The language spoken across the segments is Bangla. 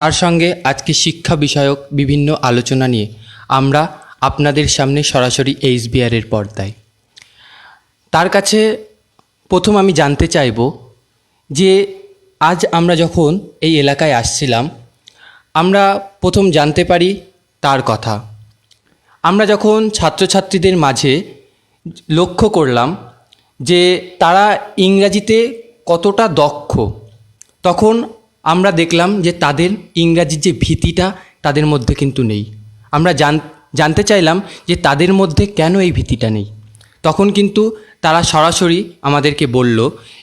তার সঙ্গে আজকে শিক্ষা বিষয়ক বিভিন্ন আলোচনা নিয়ে আমরা আপনাদের সামনে সরাসরি এইচ এইচবিআরের পর্দায়। তার কাছে প্রথম আমি জানতে চাইব যে আজ আমরা যখন এই এলাকায় আসছিলাম, আমরা প্রথম জানতে পারি তার কথা। আমরা যখন ছাত্রছাত্রীদের মাঝে লক্ষ্য করলাম যে তারা ইংরাজিতে কতটা দক্ষ, তখন আমরা দেখলাম যে তাদের ইংরাজির যে ভীতিটা তাদের মধ্যে কিন্তু নেই। আমরা জান, জানতে চাইলাম যে তাদের মধ্যে কেন এই ভীতিটা নেই। তখন কিন্তু তারা সরাসরি আমাদেরকে বলল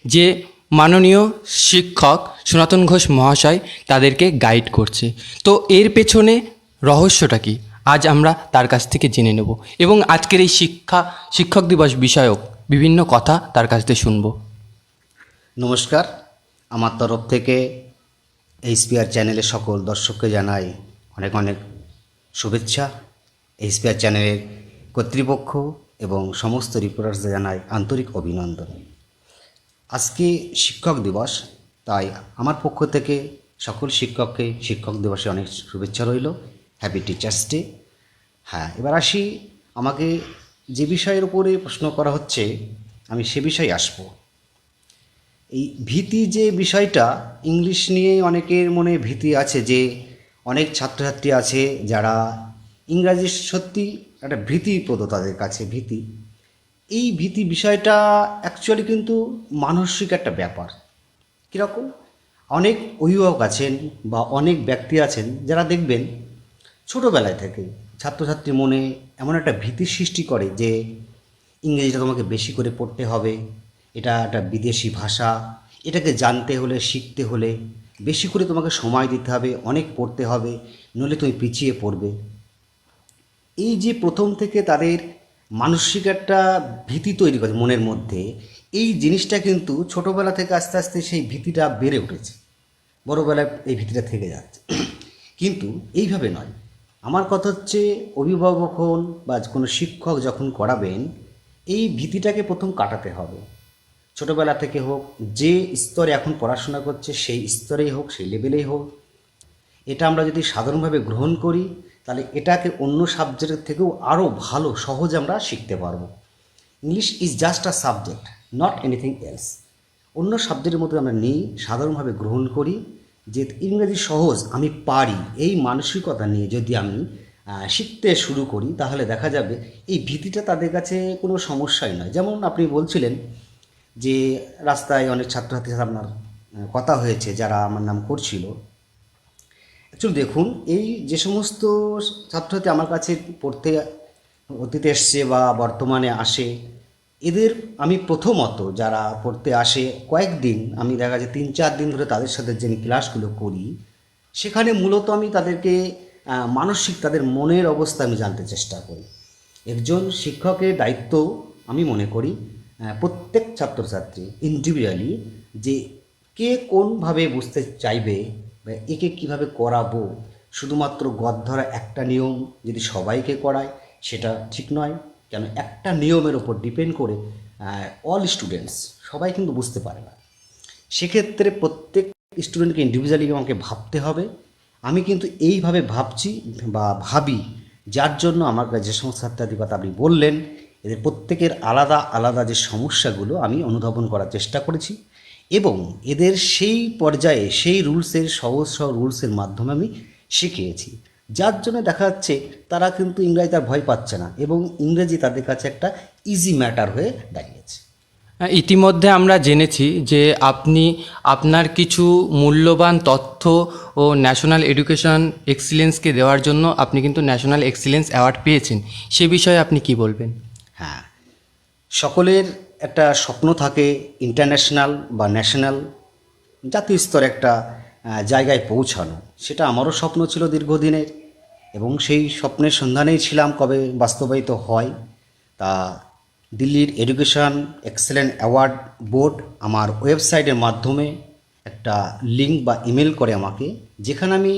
যে মাননীয় শিক্ষক সনাতন ঘোষ মহাশয় তাদেরকে গাইড করছে। তো এর পেছনে রহস্যটা কি? আজ আমরা তার কাছ থেকে জেনে নেব এবং আজকের এই শিক্ষা, শিক্ষক দিবস বিষয়ক বিভিন্ন কথা তার কাছ থেকে শুনব। নমস্কার। আমার তরফ থেকে এইচপিআর চ্যানেলের সকল দর্শককে জানাই অনেক অনেক শুভেচ্ছা। এইচপিআর চ্যানেলের কর্তৃপক্ষ এবং সমস্ত রিপোর্টার্সদের জানাই আন্তরিক অভিনন্দন। আজকে শিক্ষক দিবস, তাই আমার পক্ষ থেকে সকল শিক্ষককে, শিক্ষক দিবসে অনেক শুভেচ্ছা রইল। হ্যাপি টিচার্স ডে হ্যাঁ এবার আসি, আমাকে যে বিষয়ের উপরে প্রশ্ন করা হচ্ছে, আমি সে বিষয়ে আসব। এই ভীতি যে বিষয়টা, ইংলিশ নিয়ে অনেকের মনে ভীতি আছে যে, অনেক ছাত্রছাত্রী আছে যারা ইংরাজি সত্যি একটা ভীতিপ্রদ তাদের কাছে, ভীতি। এই ভীতি বিষয়টা অ্যাকচুয়ালি কিন্তু মানসিক একটা ব্যাপার। কীরকম? অনেক অভিভাবক আছেন বা অনেক ব্যক্তি আছেন যারা দেখবেন ছোটোবেলায় থেকে ছাত্রছাত্রীর মনে এমন একটা ভীতির সৃষ্টি করে যে, ইংরেজিটা তোমাকে বেশি করে পড়তে হবে এটা একটা বিদেশি ভাষা। এটাকে জানতে হলে, শিখতে হলে বেশি করে তোমাকে সময় দিতে হবে, অনেক পড়তে হবে, নইলে তুমি পিছিয়ে পড়বে। এই যে প্রথম থেকে তাদের মানসিক একটা ভীতি তৈরি করে মনের মধ্যে, এই জিনিসটা কিন্তু ছোটোবেলা থেকে আস্তে আস্তে সেই ভীতিটা বেড়ে উঠেছে। বড়োবেলায় এই ভীতিটা থেকে যাচ্ছে। কিন্তু এইভাবে নয়। আমার কথা হচ্ছে, অভিভাবক হন বা কোনো শিক্ষক যখন করাবেন, এই ভীতিটাকে প্রথম কাটাতে হবে। ছোটোবেলা থেকে হোক, যে স্তরে এখন পড়াশোনা করছে, সেই স্তরেই হোক, সেই লেভেলেই হোক, এটা আমরা যদি সাধারণভাবে গ্রহণ করি, তাহলে এটাকে অন্য সাবজেক্টের থেকেও আরও ভালো, সহজে আমরা শিখতে পারব। English is just a subject not anything else অন্য সাবজেক্টের মধ্যে আমরা নিই, সাধারণভাবে গ্রহণ করি যে ইংরেজি সহজ, আমি পারি, এই মানসিকতা নিয়ে যদি আমি শিখতে শুরু করি, তাহলে দেখা যাবে এই ভীতিটা তাদের কাছে কোনো সমস্যাই নয়। যেমন আপনি বলছিলেন যে রাস্তায় অনেক ছাত্রছাত্রীর আপনার কথা হয়েছে, যারা আমার নাম করছিল। অ্যাকচুয়ালি দেখুন, এই যে সমস্ত ছাত্রছাত্রী আমার কাছে পড়তে, অতীতে এসছে বা বর্তমানে আসে, এদের আমি প্রথমত যারা পড়তে আসে, কয়েকদিন আমি দেখা যায় তিন চার দিন ধরে তাদের সাথে যে ক্লাসগুলো করি, সেখানে মূলত আমি তাদেরকে মানসিক, তাদের মনের অবস্থা আমি জানতে চেষ্টা করি। একজন শিক্ষকের দায়িত্ব আমি মনে করি প্রত্যেক ছাত্রছাত্রী ইন্ডিভিজুয়ালি যে কে কোনভাবে বুঝতে চাইবে বা একে কীভাবে করাবো, শুধুমাত্র গদ ধরা একটা নিয়ম যদি সবাইকে করায়, সেটা ঠিক নয়। কেন একটা নিয়মের ওপর ডিপেন্ড করে অল স্টুডেন্টস সবাই কিন্তু বুঝতে পারে না। সেক্ষেত্রে প্রত্যেক স্টুডেন্টকে ইন্ডিভিজুয়ালি আমাকে ভাবতে হবে। আমি কিন্তু এইভাবে ভাবছি বা ভাবি, যার জন্য আমার যে সমস্ত কথা আপনি বললেন এদের প্রত্যেকের আলাদা আলাদা যে সমস্যাগুলো আমি অনুধাবন করার চেষ্টা করেছি এবং এদের সেই পর্যায়ে সেই রুলসের সহজ সহ রুলসের মাধ্যমে আমি শিখিয়েছি। যার জন্য দেখা যাচ্ছে তারা কিন্তু ইংরাজি তার ভয় পাচ্ছে না এবং ইংরেজি তাদের কাছে একটা ইজি ম্যাটার হয়ে দাঁড়িয়েছে। ইতিমধ্যে আমরা জেনেছি যে আপনি আপনার কিছু মূল্যবান তথ্য ও ন্যাশনাল এডুকেশন এক্সিলেন্সকে দেওয়ার জন্য আপনি কিন্তু ন্যাশনাল এক্সিলেন্স অ্যাওয়ার্ড পেয়েছেন। সে বিষয়ে আপনি কি বলবেন? সকলের একটা স্বপ্ন থাকে ইন্টারন্যাশনাল বা ন্যাশনাল জাতীয় স্তরে একটা জায়গায় পৌঁছানো। সেটা আমারও স্বপ্ন ছিল দীর্ঘদিনের এবং সেই স্বপ্নের সন্ধানেই ছিলাম কবে বাস্তবায়িত হয়। তা দিল্লির এডুকেশন এক্সেলেন্ট অ্যাওয়ার্ড বোর্ড আমার ওয়েবসাইটের মাধ্যমে একটা লিঙ্ক বা ইমেল করে আমাকে, যেখানে আমি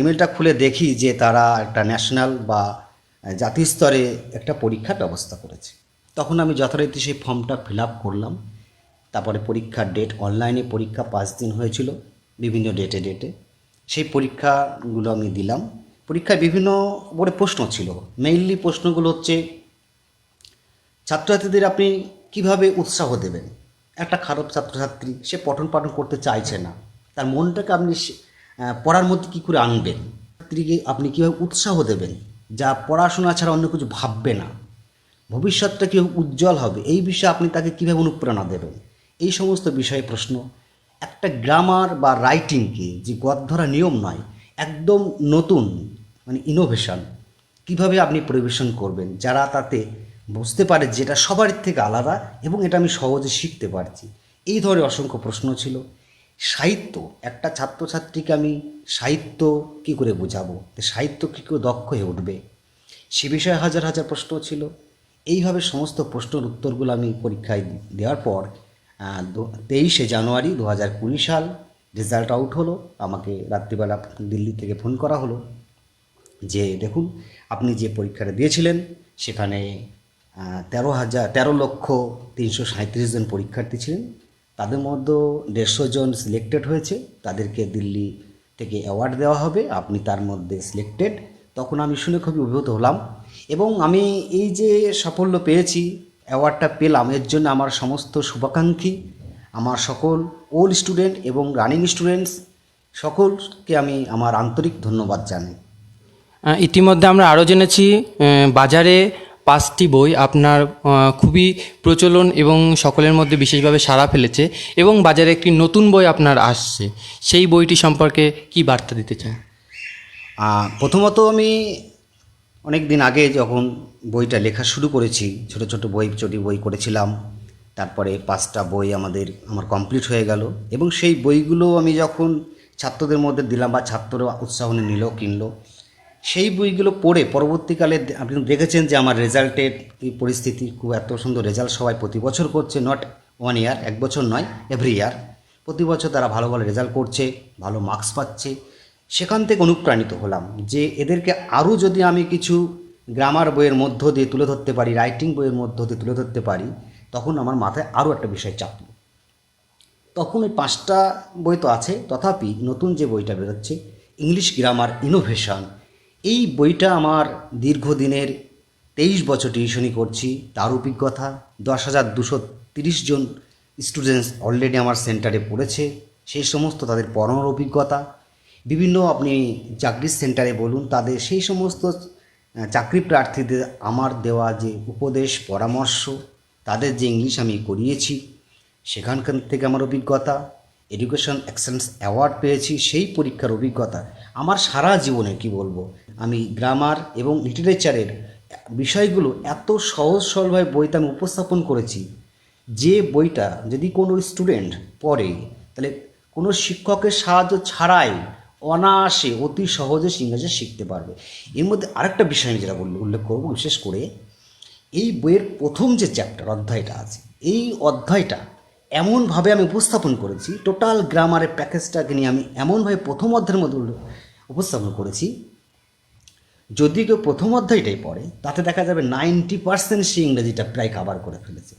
ইমেলটা খুলে দেখি যে তারা একটা ন্যাশনাল বা জাতীয় স্তরে একটা পরীক্ষার ব্যবস্থা করেছে। তখন আমি যথারীতি সেই ফর্মটা ফিল আপ করলাম। তারপরে পরীক্ষার ডেট অনলাইনে পরীক্ষা পাঁচ দিন হয়েছিল, বিভিন্ন ডেটে ডেটে সেই পরীক্ষাগুলো আমি দিলাম। পরীক্ষায় বিভিন্ন বড় প্রশ্ন ছিল। মেইনলি প্রশ্নগুলো হচ্ছে, ছাত্রছাত্রীদের আপনি কীভাবে উৎসাহ দেবেন? একটা খারাপ ছাত্রছাত্রী, সে পঠন পাঠন করতে চাইছে না। তার মনটাকে আপনি পড়ার মধ্যে কী করে আনবেন? ছাত্রীকে আপনি কীভাবে উৎসাহ দেবেন? যা পড়াশোনা ছাড়া অন্য কিছু ভাববে না। ভবিষ্যৎটা কীভাবে উজ্জ্বল হবে? এই বিষয়ে আপনি তাকে কীভাবে অনুপ্রেরণা দেবেন? এই সমস্ত বিষয়ে প্রশ্ন। একটা গ্রামার বা রাইটিংকে যে গদ্ধরা নিয়ম নয়, একদম নতুন মানে ইনোভেশন কীভাবে আপনি পরিবেশন করবেন? যারা তাতে বুঝতে পারে যেটা সবার থেকে আলাদা এবং এটা আমি সহজে শিখতে পারছি। এই ধরনের অসংখ্য প্রশ্ন ছিল। সাহিত্য, একটা ছাত্রছাত্রীকে আমি সাহিত্য কি করে বোঝাবো? সাহিত্য কী করে দক্ষ হয়ে উঠবে? সে বিষয়ে হাজার হাজার প্রশ্ন ছিল। এইভাবে সমস্ত প্রশ্নের উত্তরগুলো আমি পরীক্ষায় দেওয়ার পর তেইশে জানুয়ারি দু হাজার কুড়ি সাল রেজাল্ট আউট হলো। আমাকে রাত্রিবেলা দিল্লি থেকে ফোন করা হলো যে, দেখুন, আপনি যে পরীক্ষাটা দিয়েছিলেন, সেখানে তেরো হাজার, তেরো লক্ষ তিনশো সাঁত্রিশ জন পরীক্ষার্থী ছিলেন। তাদের মধ্যে দেড়শো জন সিলেক্টেড হয়েছে। তাদেরকে দিল্লি থেকে অ্যাওয়ার্ড দেওয়া হবে। আপনি তার মধ্যে সিলেক্টেড তখন আমি শুনে খুবই অভিভূত হলাম এবং আমি এই যে সাফল্য পেয়েছি অ্যাওয়ার্ডটা পেলাম, এর জন্য আমার সমস্ত শুভাকাঙ্ক্ষী, আমার সকল ওল্ড স্টুডেন্ট এবং রানিং স্টুডেন্টস সকলকে আমি আমার আন্তরিক ধন্যবাদ জানাই। ইতিমধ্যে আমরা আরও জেনেছি বাজারে পাঁচটি বই আপনার খুবই প্রচলন এবং সকলের মধ্যে বিশেষভাবে সাড়া ফেলেছে এবং বাজারে একটি নতুন বই আপনার আসছে। সেই বইটি সম্পর্কে কি বার্তা দিতে চান? প্রথমত আমি অনেক দিন আগে যখন বইটা লেখা শুরু করেছি, ছোট ছোট বই, চটি বই করেছিলাম, তারপরে পাঁচটা বই আমাদের, আমার কমপ্লিট হয়ে গেল এবং সেই বইগুলো আমি যখন ছাত্রদের মধ্যে দিলাম বা ছাত্ররা উৎসাহ নিল কিনলো, সেই বইগুলো পড়ে পরবর্তীকালে আপনি দেখেছেন যে আমার রেজাল্টের পরিস্থিতি খুব এত সুন্দর রেজাল্ট সবাই প্রতি বছর করছে নট ওয়ান ইয়ার এক বছর নয় এভরি ইয়ার প্রতি বছর তারা ভালো ভালো রেজাল্ট করছে, ভালো মার্কস পাচ্ছে। সেখান থেকে অনুপ্রাণিত হলাম যে এদেরকে আরও যদি আমি কিছু গ্রামার বইয়ের মধ্য দিয়ে তুলে ধরতে পারি, রাইটিং বইয়ের মধ্য দিয়ে তুলে ধরতে পারি, তখন আমার মাথায় আরও একটা বিষয় চাপলো। তখন ওই পাঁচটা বই তো আছে, তথাপি নতুন যে বইটা বেরোচ্ছে, ইংলিশ গ্রামার ইনোভেশন। এই বইটা আমার দীর্ঘদিনের তেইশ বছর টিউশনি করছি, তার অভিজ্ঞতা, দশ হাজার দুশো তিরিশ জন স্টুডেন্টস অলরেডি আমার সেন্টারে পড়েছে, সেই সমস্ত তাদের পড়ানোর অভিজ্ঞতা বিভিন্ন আপনি চাকরির সেন্টারে বলুন, তাদের সেই সমস্ত চাকরি প্রার্থীদের আমার দেওয়া যে উপদেশ, পরামর্শ, তাদের যে ইংলিশ আমি করিয়েছি, সেখানকার থেকে আমার অভিজ্ঞতা এডুকেশন এক্সেলেন্স অ্যাওয়ার্ড পেয়েছি, সেই পরীক্ষার অভিজ্ঞতা, আমার সারা জীবনে কি বলব? আমি গ্রামার এবং লিটারেচারের বিষয়গুলো এত সহজ সরলভাবে বইতে আমি উপস্থাপন করেছি, যে বইটা যদি কোনো স্টুডেন্ট পড়ে, তাহলে কোনো শিক্ষকের সাহায্য ছাড়াই অনায়াসে, অতি সহজে ইংরেজি শিখতে পারবে। এর মধ্যে আরেকটা বিষয় আমি যেটা বলল উল্লেখ করব, বিশেষ করে এই বইয়ের প্রথম যে চ্যাপ্টার অধ্যায়টা আছে, এই অধ্যায়টা এমনভাবে আমি উপস্থাপন করেছি টোটাল গ্রামারের প্যাকেজটাকে নিয়ে আমি এমনভাবে প্রথম অধ্যায়ের মধ্যে উপস্থাপন করেছি, যদি কেউ প্রথম অধ্যায়টাই পড়ে, তাতে দেখা যাবে নাইনটি পার্সেন্ট সে ইংরেজিটা প্রায় কাভার করে ফেলেছে।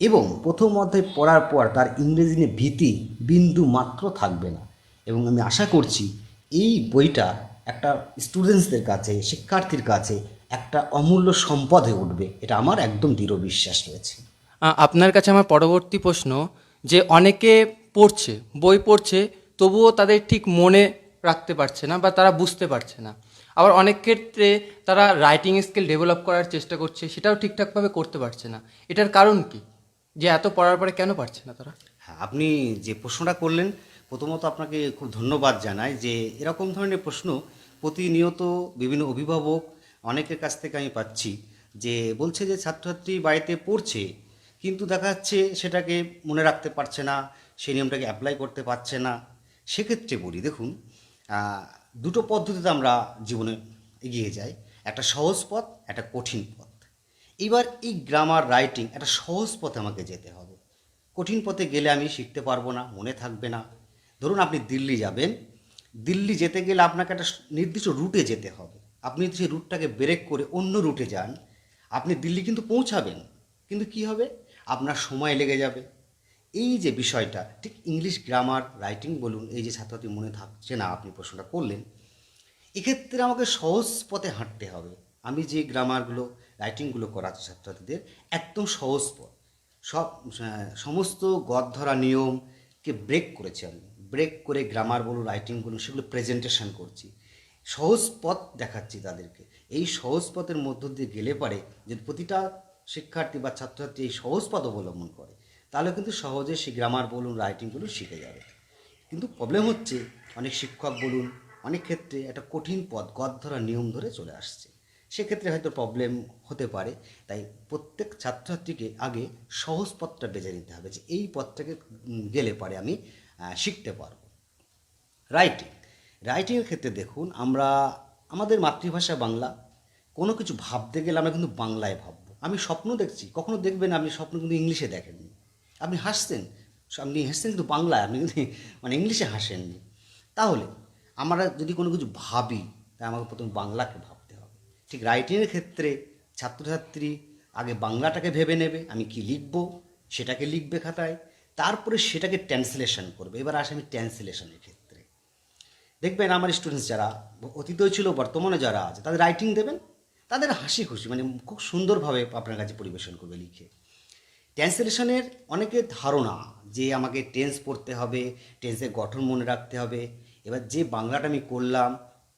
এবং প্রথম অধ্যায় পড়ার পর তার ইংরেজি নিয়ে ভীতি বিন্দু মাত্র থাকবে না। এবং আমি আশা করছি এই বইটা একটা স্টুডেন্টসদের কাছে শিক্ষার্থীর কাছে একটা অমূল্য সম্পদ হয়ে উঠবে। এটা আমার একদম দৃঢ় বিশ্বাস রয়েছে। আপনার কাছে আমার পরবর্তী প্রশ্ন যে অনেকে পড়ছে বই পড়ছে তবুও তাদের ঠিক মনে রাখতে পারছে না বা তারা বুঝতে পারছে না। আবার অনেক ক্ষেত্রে তারা রাইটিং স্কিল ডেভেলপ করার চেষ্টা করছে সেটাও ঠিকঠাকভাবে করতে পারছে না। এটার কারণ কি? যে এত পড়ার পরে কেন পারছে না তারা? হ্যাঁ আপনি যে প্রশ্নটা করলেন প্রথমত আপনাকে খুব ধন্যবাদ জানাই যে এরকম ধরনের প্রশ্ন প্রতিনিয়ত বিভিন্ন অভিভাবক অনেকের কাছ থেকে আমি পাচ্ছি যে বলছে যে ছাত্রছাত্রী বাড়িতে পড়ছে, কিন্তু দেখা যাচ্ছে সেটাকে মনে রাখতে পারছে না সেই নিয়মটাকে অ্যাপ্লাই করতে পারছে না। সেক্ষেত্রে বলি, দেখুন দুটো পদ্ধতিতে আমরা জীবনে এগিয়ে যাই। একটা সহজ পথ, একটা কঠিন পথ। এবার এই গ্রামার রাইটিং একটা সহজ পথে আমাকে যেতে হবে। কঠিন পথে গেলে আমি শিখতে পারব না, মনে থাকবে না। ধরুন আপনি দিল্লি যাবেন, দিল্লি যেতে গেলে আপনাকে একটা নির্দিষ্ট রুটে যেতে হবে। আপনি যদি সেই রুটটাকে ব্রেক করে অন্য রুটে যান, আপনি দিল্লি কিন্তু পৌঁছাবেন। কিন্তু কি হবে? আপনার সময় লেগে যাবে। এই যে বিষয়টা, ঠিক ইংলিশ গ্রামার, রাইটিং বলুন, এই যে ছাত্রটি মনে থাকছে না, আপনি প্রশ্নটা করলেন, এক্ষেত্রে আমাকে সহজ পথে হাঁটতে হবে। আমি যে গ্রামারগুলো, রাইটিংগুলো করাচ্ছি ছাত্রছাত্রীদের, একদম সহজ পথ। সব সমস্ত গদ ধরা নিয়মকে ব্রেক করেছি আমি। ব্রেক করে গ্রামার বলুন রাইটিং বলুন সেগুলো প্রেজেন্টেশন করছি। সহজ পথ দেখাচ্ছি তাদেরকে। এই সহজ পথের মধ্য দিয়ে গেলে পারে যে প্রতিটা শিক্ষার্থী বা ছাত্রছাত্রী এই সহজ পথ অবলম্বন করে। তাহলে কিন্তু সহজে সে গ্রামার বলুন রাইটিং বলুন, শিখে যাবে। কিন্তু প্রবলেম হচ্ছে, অনেক শিক্ষক বলুন, অনেক ক্ষেত্রে একটা কঠিন পথ, গদ ধরা, নিয়ম ধরে চলে আসছে। সেক্ষেত্রে হয়তো প্রবলেম হতে পারে। তাই প্রত্যেক ছাত্রছাত্রীকে আগে সহজ পথটা বেছে নিতে হবে যে এই পথটাকে গেলে পারে আমি শিখতে পারব। রাইটিং রাইটিংয়ের ক্ষেত্রে দেখুন, আমরা, আমাদের মাতৃভাষা বাংলা। কোনো কিছু ভাবতে গেলে আমরা কিন্তু বাংলায় ভাববো। আমি স্বপ্ন দেখছি, কখনো দেখবেন আপনি স্বপ্ন কিন্তু ইংলিশে দেখেননি। আপনি হাসছেন আপনি হাসছেন কিন্তু বাংলায়, আপনি কিন্তু মানে ইংলিশে হাসেননি। তাহলে আমরা যদি কোনো কিছু ভাবি তাই আমাকে প্রথমে বাংলাকে ভাবতে হবে। ঠিক রাইটিংয়ের ক্ষেত্রে ছাত্রছাত্রী আগে বাংলাটাকে ভেবে নেবে, আমি কি লিখব, সেটাকে লিখবে খাতায়। তারপরে সেটাকে ট্রান্সলেশন করবে। এবার আসে আমি ট্রান্সলেশনের ক্ষেত্রে। দেখবেন আমার স্টুডেন্টস যারা, অতীতেও ছিল বর্তমানে যারা আছে, তাদের রাইটিং দেবেন, তাদের হাসি খুশি মানে খুব সুন্দরভাবে আপনার কাছে পরিবেশন করবে লিখে। ট্রান্সলেশনের অনেকের ধারণা যে আমাকে টেন্স পড়তে হবে টেন্সের গঠন মনে রাখতে হবে। এবার যে বাংলাটা আমি করলাম,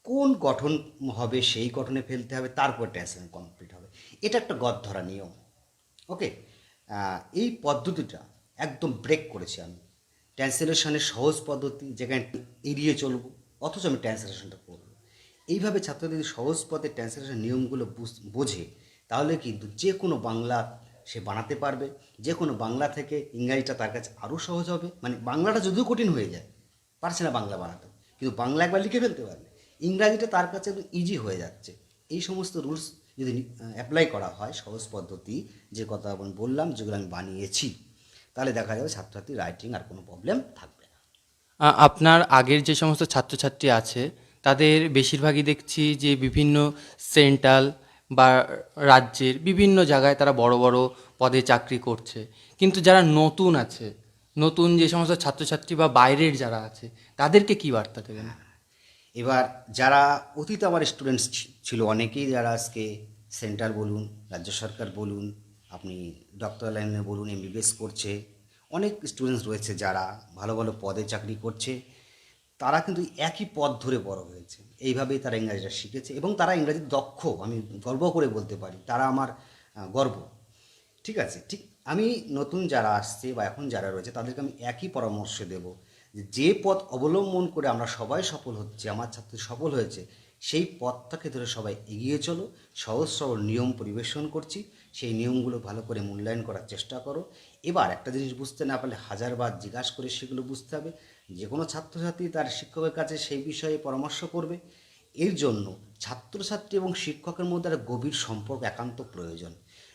কোন গঠন হবে, সেই গঠনে ফেলতে হবে, তারপর ট্রান্সলেশন কমপ্লিট হবে। এটা একটা গদ ধরা নিয়ম ওকে এই পদ্ধতিটা একদম ব্রেক করেছি আমি। ট্রান্সলেশনের সহজ পদ্ধতি যেখানে এড়িয়ে চলবো, অথচ আমি ট্রান্সলেশনটা করব। এইভাবে ছাত্রদের যদি সহজ পথে ট্রান্সলেশন নিয়মগুলো বুঝ- তাহলে কিন্তু যে কোনো বাংলা সে বানাতে পারবে। যে কোনো বাংলা থেকে ইংরাজিটা তার কাছে আরও সহজ হবে। মানে বাংলাটা যদিও কঠিন হয়ে যায়, পারছে না বাংলা বানাতে। কিন্তু বাংলা একবার লিখে ফেলতে পারবে। ইংরাজিটা তার কাছে ইজি হয়ে যাচ্ছে। এই সমস্ত রুলস যদি অ্যাপ্লাই করা হয়, সহজ পদ্ধতি, যে কথা বললাম, যেগুলো আমি বানিয়েছি। তাহলে দেখা যাবে ছাত্রছাত্রী রাইটিং আর কোনো প্রবলেম থাকবে না। আপনার আগের যে সমস্ত ছাত্রছাত্রী আছে তাদের বেশিরভাগই দেখছি যে বিভিন্ন সেন্ট্রাল বা রাজ্যের বিভিন্ন জায়গায় তারা বড় বড় পদে চাকরি করছে। কিন্তু যারা নতুন আছে নতুন যে সমস্ত ছাত্রছাত্রী বা বাইরের যারা আছে তাদেরকে কি বার্তা দেবেন? এবার যারা অতীত আমার স্টুডেন্টস ছিল অনেকেই যারা আজকে সেন্ট্রাল বলুন রাজ্য সরকার বলুন আপনি ডক্টর লাইনে বলুন এমবিবিএস করছে। অনেক স্টুডেন্টস রয়েছে যারা ভালো ভালো পদে চাকরি করছে। তারা কিন্তু একই পথ ধরে বড় হয়েছে। এইভাবেই তারা ইংরাজিটা শিখেছে এবং তারা ইংরাজি দক্ষ, আমি গর্ব করে বলতে পারি। তারা আমার গর্ব। ঠিক আছে? ঠিক, আমি নতুন যারা আসছে বা এখন যারা রয়েছে, তাদেরকে আমি একই পরামর্শ দেব যে পথ অবলম্বন করে আমরা সবাই সফল হচ্ছে, আমার ছাত্র সফল হয়েছে, সেই পথটাকে ধরে সবাই এগিয়ে চলো, সহজ সরল নিয়ম পরিবেশন করছি। সেই নিয়মগুলো ভালো করে মূল্যায়ন করার চেষ্টা করো। এবার একটা জিনিস বুঝতে না পারলে হাজারবার জিজ্ঞাসা করে সেগুলো বুঝতে হবে। যে কোনো ছাত্রছাত্রী তার শিক্ষকের কাছে সেই বিষয়ে পরামর্শ করবে। এর জন্য ছাত্রছাত্রী এবং শিক্ষকের মধ্যে একটা গভীর সম্পর্ক একান্ত প্রয়োজন।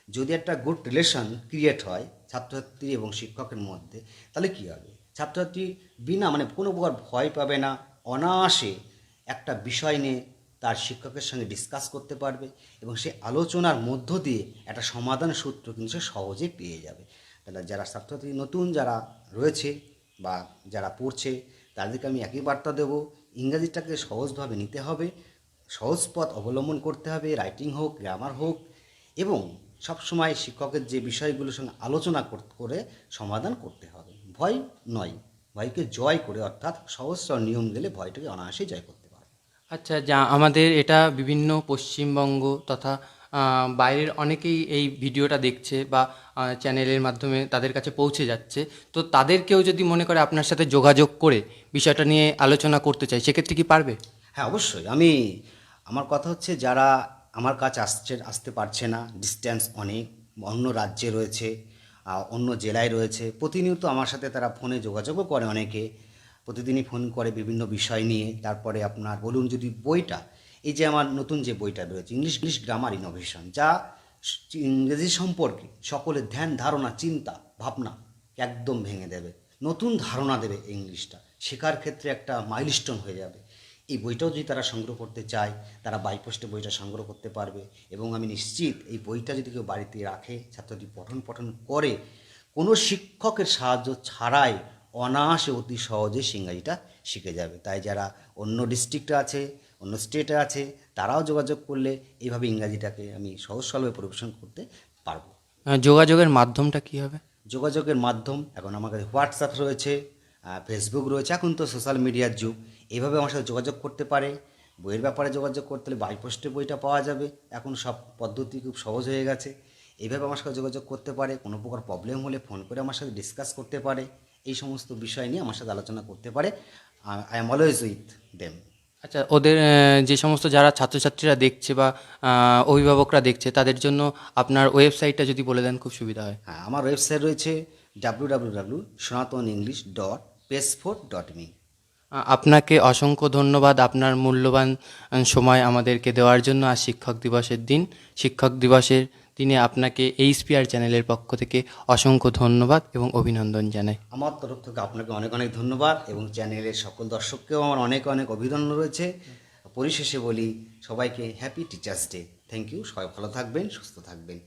যদি একটা গুড রিলেশন ক্রিয়েট হয় ছাত্রছাত্রী এবং শিক্ষকের মধ্যে, তাহলে কী হবে? ছাত্রছাত্রী বিনা মানে কোনো প্রকার ভয় পাবে না। অনায়াসে একটা বিষয় নিয়ে তার শিক্ষকের সঙ্গে ডিসকাস করতে পারবে এবং সে আলোচনার মধ্য দিয়ে একটা সমাধান সূত্র কিন্তু সে সহজে পেয়ে যাবে। তাহলে যারা ছাত্রছাত্রী নতুন যারা রয়েছে বা যারা পড়ছে, তাদেরকে আমি একই বার্তা দেবো, ইংরাজিটাকে সহজভাবে নিতে হবে, সহজ পথ অবলম্বন করতে হবে রাইটিং হোক গ্রামার হোক এবং সবসময় শিক্ষকের যে বিষয়গুলোর সঙ্গে আলোচনা করে সমাধান করতে হবে। ভয় নয়, ভয়কে জয় করে অর্থাৎ সহজ নিয়ম গেলে ভয়টাকে অনায়াসে জয় করতে আচ্ছা যা আমাদের এটা বিভিন্ন পশ্চিমবঙ্গ তথা বাইরের অনেকেই এই ভিডিওটা দেখছে বা চ্যানেলের মাধ্যমে তাদের কাছে পৌঁছে যাচ্ছে। তো তাদেরকেও যদি মনে করে আপনার সাথে যোগাযোগ করে বিষয়টা নিয়ে আলোচনা করতে চাই, সেক্ষেত্রে কি পারবে? হ্যাঁ অবশ্যই। আমি, আমার কথা হচ্ছে যারা আমার কাছে আসছে, আসতে পারছে না ডিস্ট্যান্স অনেক, অন্য রাজ্যে রয়েছে অন্য জেলায় রয়েছে, প্রতিনিয়ত আমার সাথে তারা ফোনে যোগাযোগও করে অনেকে। প্রতিদিনই ফোন করে বিভিন্ন বিষয় নিয়ে, তারপরে আপনার বলুন যদি বইটা, এই যে আমার নতুন যে বইটা বেরোচ্ছে ইংলিশ ইংলিশ গ্রামার ইনোভেশন যা ইংরেজি সম্পর্কে সকলের ধ্যান, ধারণা, চিন্তা, ভাবনা একদম ভেঙে দেবে। নতুন ধারণা দেবে ইংলিশটা। শেখার ক্ষেত্রে একটা মাইলস্টোন হয়ে যাবে। এই বইটাও যদি তারা সংগ্রহ করতে চায়, তারা বাইপোস্টে বইটা সংগ্রহ করতে পারবে এবং আমি নিশ্চিত এই বইটা যদি কেউ বাড়িতে রাখে, ছাত্রটি পঠন পঠন করে, কোনো শিক্ষকের সাহায্য ছাড়াই অনায়াসে অতি সহজে সে ইংরাজিটা শিখে যাবে। তাই যারা অন্য ডিস্ট্রিক্টে আছে অন্য স্টেটে আছে তারাও যোগাযোগ করলে এইভাবে ইংরাজিটাকে আমি সহজ সরলভাবে পরিবেশন করতে পারব। যোগাযোগের মাধ্যমটা কী হবে? যোগাযোগের মাধ্যম এখন আমার কাছে হোয়াটসঅ্যাপ রয়েছে ফেসবুক রয়েছে এখন তো সোশ্যাল মিডিয়ার যুগ। এইভাবে আমার সাথে যোগাযোগ করতে পারে। বইয়ের ব্যাপারে যোগাযোগ করতে হলে বাই পোস্টে বইটা পাওয়া যাবে। এখন সব পদ্ধতি খুব সহজ হয়ে গেছে। এইভাবে আমার সাথে যোগাযোগ করতে পারে কোনো প্রকার প্রবলেম হলে ফোন করে আমার সাথে ডিসকাস করতে পারে। এই সমস্ত বিষয় নিয়ে আমার সাথে আলোচনা করতে পারে। I am always with them আচ্ছা ওদের যে সমস্ত যারা ছাত্রছাত্রীরা দেখছে বা অভিভাবকরা দেখছে তাদের জন্য আপনার ওয়েবসাইটটা যদি বলে দেন খুব সুবিধা হয়। হ্যাঁ আমার ওয়েবসাইট রয়েছে W W W Sanatan English dot পেসফোর dot me আপনাকে অসংখ্য ধন্যবাদ আপনার মূল্যবান সময় আমাদেরকে দেওয়ার জন্য। আজ শিক্ষক দিবসের দিন শিক্ষক দিবসের দিনে আপনাকে এইচপিআর চ্যানেলের পক্ষ থেকে অসংখ্য ধন্যবাদ এবং অভিনন্দন জানাই। আমার তরফ থেকে আপনাকে অনেক অনেক ধন্যবাদ এবং চ্যানেলের সকল দর্শককেও আমার অনেক অনেক অভিনন্দন রয়েছে। পরিশেষে বলি সবাইকে happy teachers day thank you সবাই ভালো থাকবেন সুস্থ থাকবেন।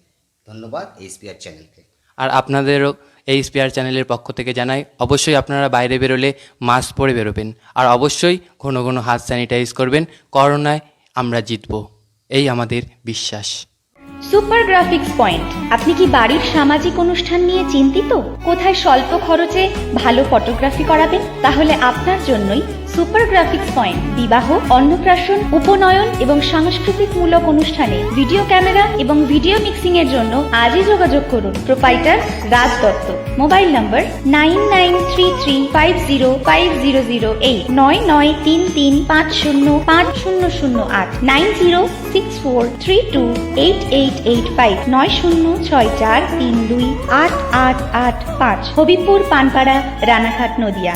ধন্যবাদ এইচপিআর চ্যানেলকে। আর আপনাদেরও এই এইচপিআর চ্যানেলের পক্ষ থেকে জানাই অবশ্যই আপনারা বাইরে বেরোলে মাস্ক পরে বেরোবেন। আর অবশ্যই ঘন ঘন হাত স্যানিটাইজ করবেন। করোনায় আমরা জিতব। এই আমাদের বিশ্বাস। Super graphics point. আপনি কি বাড়ির সামাজিক অনুষ্ঠান নিয়ে চিন্তিত? কোথায় স্বল্প খরচে ভালো ফটোগ্রাফি করাবেন? তাহলে আপনার জন্যই সুপার গ্রাফিক্স পয়েন্ট বিবাহ, অন্নপ্রাশন, উপনয়ন এবং সাংস্কৃতিকমূলক অনুষ্ঠানে ভিডিও ক্যামেরা এবং ভিডিও মিক্সিং এর জন্য আজই যোগাযোগ করুন। Proprietor Raj Dutta. Mobile number nine nine three three five zero five zero zero eight. নয় নয় তিন তিন পাঁচ শূন্য পাঁচ শূন্য শূন্য আট। Nine zero six four three two eight eight eight five নয় শূন্য ছয় চার তিন দুই আট আট আট পাঁচ হবিপুর পানপাড়া রানাঘাট নদিয়া।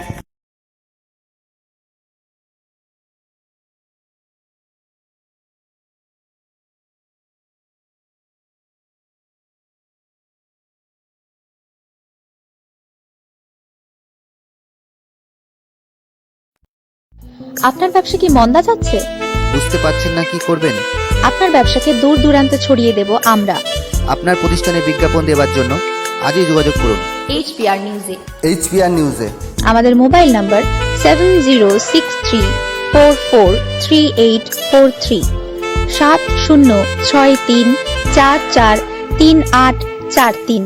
আপনার ব্যবসা কি মন্দা যাচ্ছে? বুঝতে পারছেন না কি করবেন? আপনার ব্যবসাকে দূর দূরান্তে ছড়িয়ে দেব আমরা। আপনার প্রতিষ্ঠানে বিজ্ঞাপন দেওয়ার জন্য আজই যোগাযোগ করুন। এইচপিআর নিউজে এইচপিআর নিউজে আমাদের mobile number seven zero six three four four three eight four three. সাত শূন্য ছয় তিন চার চার তিন আট চার তিন।